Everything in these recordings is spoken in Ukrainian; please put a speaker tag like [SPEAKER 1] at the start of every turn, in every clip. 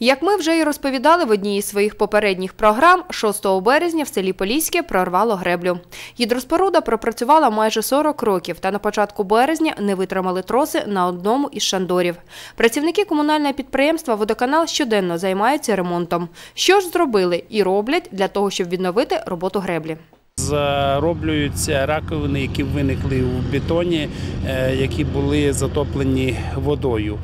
[SPEAKER 1] Як ми вже і розповідали в одній із своїх попередніх програм, 6 березня в селі Поліське прорвало греблю. Гідроспоруда пропрацювала майже 40 років, та на початку березня не витримали троси на одному із шандорів. Працівники комунального підприємства «Водоканал» щоденно займаються ремонтом. Що ж зробили і роблять для того, щоб відновити роботу греблі?
[SPEAKER 2] Зароблюються раковини, які виникли в бетоні, е, які були затоплені водою.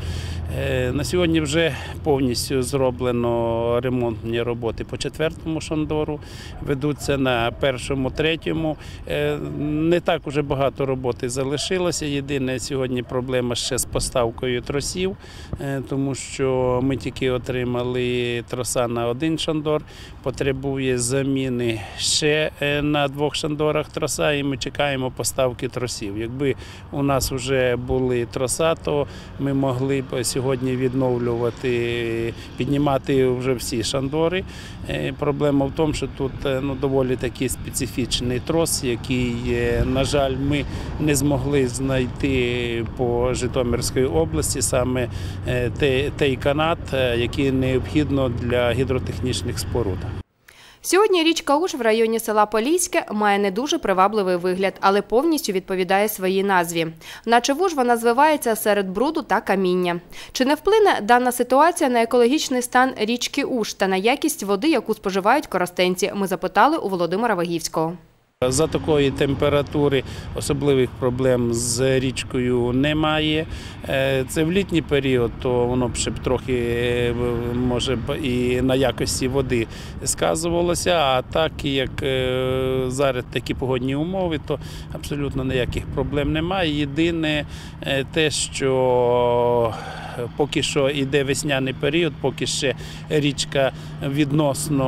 [SPEAKER 2] Е, На сьогодні вже повністю зроблено ремонтні роботи по четвертому шандору. Ведуться на першому, третьому. Е, Не так уже багато роботи залишилося. Єдине сьогодні проблема ще з поставкою тросів, е, тому що ми тільки отримали троса на один шандор. Потребує заміни ще на двох шандорах троса, і ми чекаємо поставки тросів. Якби у нас вже були троса, то ми могли б сьогодні відновлювати, піднімати вже всі шандори. Е, Проблема в тому, що тут е, ну, доволі такий специфічний трос, який, е, на жаль, ми не змогли знайти по Житомирській області саме той канат, який необхідно для гідротехнічних споруд.
[SPEAKER 1] Сьогодні річка Уж в районі села Поліське має не дуже привабливий вигляд, але повністю відповідає своїй назві. Наче вуж вона звивається серед бруду та каміння. Чи не вплине дана ситуація на екологічний стан річки Уж та на якість води, яку споживають коростенці? Ми запитали у Володимира Вагівського.
[SPEAKER 2] За такої температури особливих проблем з річкою немає. Е, Це в літній період, то воно б ще трохи е, може б і на якості води сказувалося. А так як е, зараз такі погодні умови, то абсолютно ніяких проблем немає. Єдине те, що поки що йде весняний період, поки ще річка відносно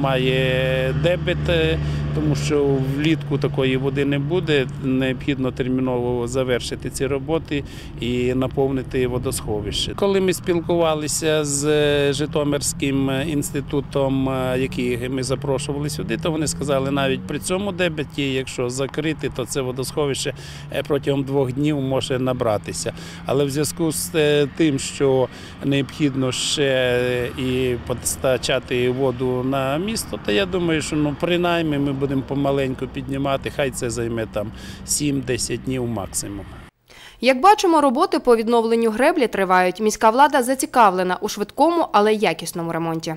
[SPEAKER 2] має дебет, е, тому що влітку такої води не буде. Необхідно терміново завершити ці роботи і наповнити водосховище. Коли ми спілкувалися з Житомирським інститутом, е, який ми запрошували сюди, то вони сказали, навіть при цьому дебеті, якщо закрити, то це водосховище е, протягом двох днів може набратися. Але в зв'язку з е, тим, що необхідно ще і постачати воду на місто, то я думаю, що ну принаймні ми будемо помаленьку піднімати. Хай це займе там 7-10 днів максимум.
[SPEAKER 1] Як бачимо, роботи по відновленню греблі тривають. Міська влада зацікавлена у швидкому, але якісному ремонті.